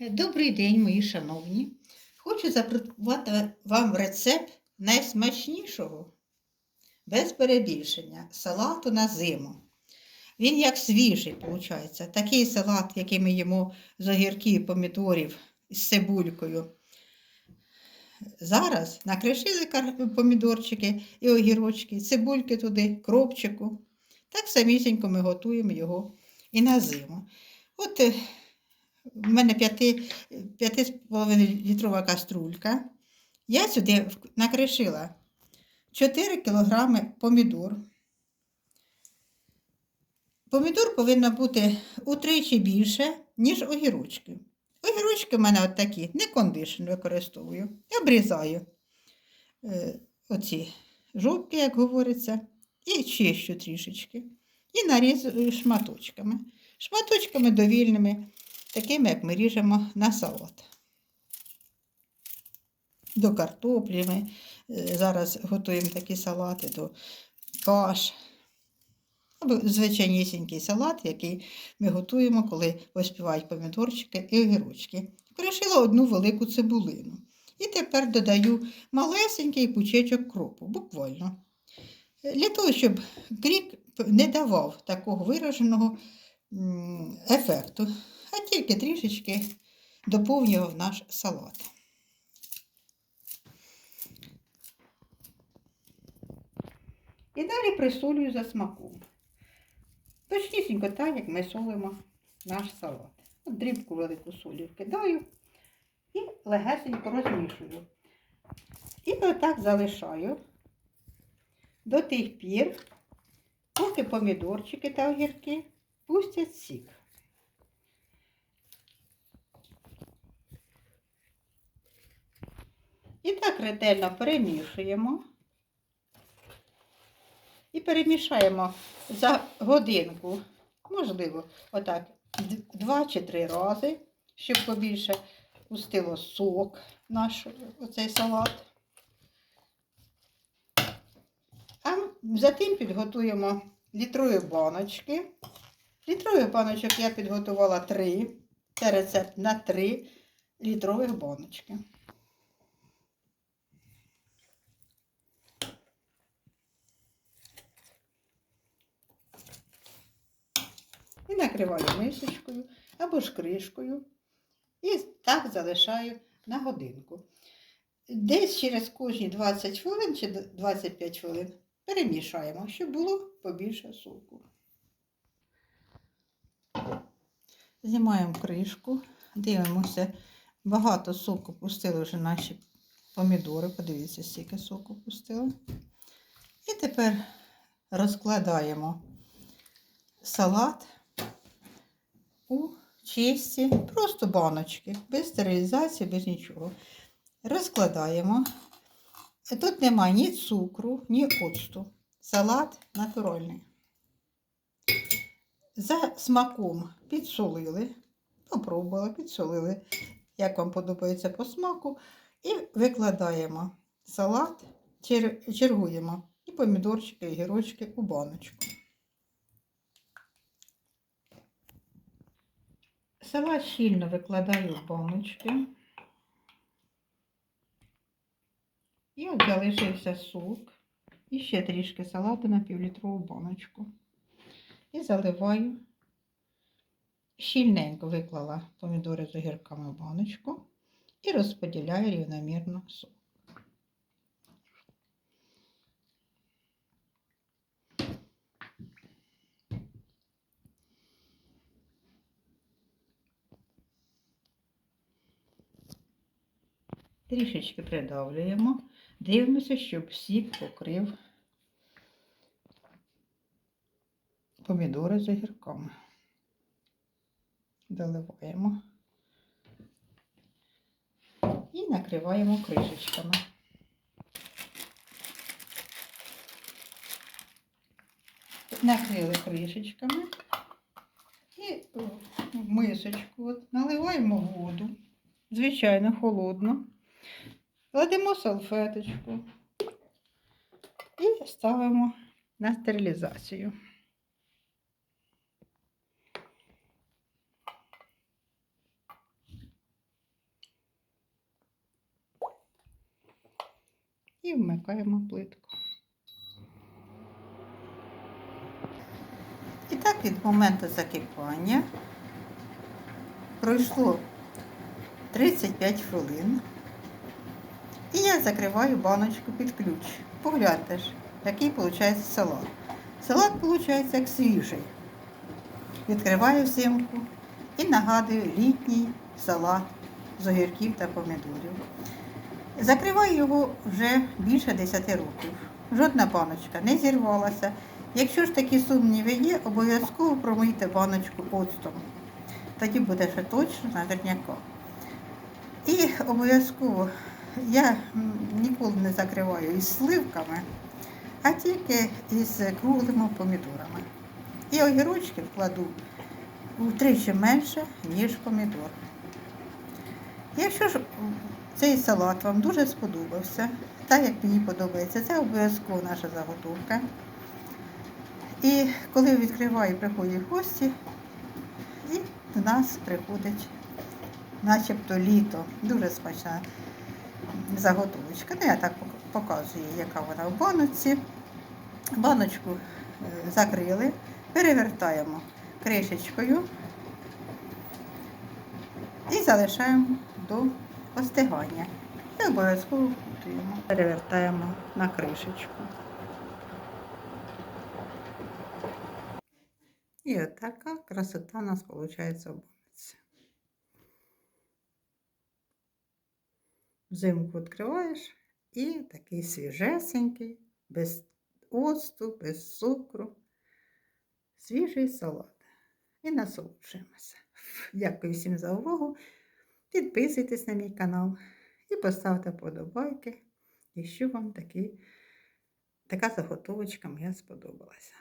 Добрий день, мої шановні. Хочу запропонувати вам рецепт найсмачнішого, без перебільшення, салату на зиму. Він як свіжий, виходить. Такий салат, який ми їмо з огірків, помідорів з цибулькою. Зараз накришили помідорчики і огірочки, цибульки туди, кропчику. Так самісінько ми готуємо його і на зиму. От в мене 5,5 літрова каструлька. Я сюди накришила 4 кг помідор. Помідор повинно бути утричі більше, ніж огірочки. Огірочки в мене от такі, не кондишн використовую. Я обрізаю е, оці жовтки, як говориться, і чищу трішечки. І нарізаю шматочками. Шматочками довільними, такими, як ми ріжемо на салат. До картоплі ми е, зараз готуємо такі салати, до каш. Звичайнісінький салат, який ми готуємо, коли поспівають помідорчики і огірочки. Перешила одну велику цибулину. І тепер додаю малесенький пучечок кропу, буквально. Для того, щоб кріп не давав такого вираженого ефекту, а тільки трішечки доповнював наш салат. І далі присолюю за смаком. Точнісінько так, як ми солимо наш салат. От дрібку велику солі вкидаю і легесенько розмішую. І отак залишаю до тих пір, поки помідорчики та огірки пустять сік. І так ретельно перемішуємо. І перемішаємо за годинку, можливо, отак, два чи три рази, щоб побільше пустило сок наш оцей салат. А затим підготуємо літрові баночки. Літрових баночок я підготувала три. Це рецепт на три літрових баночки. І накриваю мисочкою або ж кришкою. І так залишаю на годинку. Десь через кожні 20 хвилин чи 25 хвилин перемішаємо, щоб було побільше соку. Знімаємо кришку, дивимося, багато соку пустили вже наші помідори. Подивіться, скільки соку пустили. І тепер розкладаємо салат у чисті, просто баночки, без стерилізації, без нічого. Розкладаємо. Тут немає ні цукру, ні оцту. Салат натуральний. За смаком підсолили, попробували, підсолили, як вам подобається по смаку. І викладаємо салат, чергуємо і помідорчики, і гірочки у баночку. Салат щільно викладаю баночки. І от залишився сок. І ще трішки салату на півлітрову баночку. І заливаю. Щільненько виклала помідори з огірками в баночку і розподіляю рівномірно сок. Трішечки придавлюємо. Дивимося, щоб сік покрив помідори з огірками. Доливаємо і накриваємо кришечками. Накрили кришечками і в мисочку наливаємо воду, звичайно, холодну. Кладемо салфеточку і ставимо на стерилізацію. І вмикаємо плитку. І так від моменту закипання пройшло 35 хвилин. І я закриваю баночку під ключ. Погляньте ж, який виходить салат. Салат виходить як свіжий. Відкриваю взимку і нагадую літній салат з огірків та помідорів. Закриваю його вже більше 10 років. Жодна баночка не зірвалася. Якщо ж такі сумніви є, обов'язково промийте баночку оцтом. Тоді буде ще точно наверняка. І обов'язково я ніколи не закриваю із сливками, а тільки із круглими помідорами. І огірочки вкладу втричі менше, ніж помідор. Якщо ж цей салат вам дуже сподобався, так як мені подобається, це обов'язково наша заготовка. І коли відкриваю, приходять гості, і до нас приходить начебто літо. Дуже смачна заготовочка. Ну, я так показую, яка вона в баночці. Баночку е, закрили, перевертаємо кришечкою і залишаємо до остигання. І обов'язково вкутуємо. Перевертаємо на кришечку. І отака красота у нас виходить в банці. Взимку відкриваєш і такий свіжесенький, без оцту, без цукру. Свіжий салат. І насолоджуємося. Дякую всім за увагу. Підписуйтесь на мій канал і поставте вподобайки, якщо вам такі, така заготовочка моя сподобалася.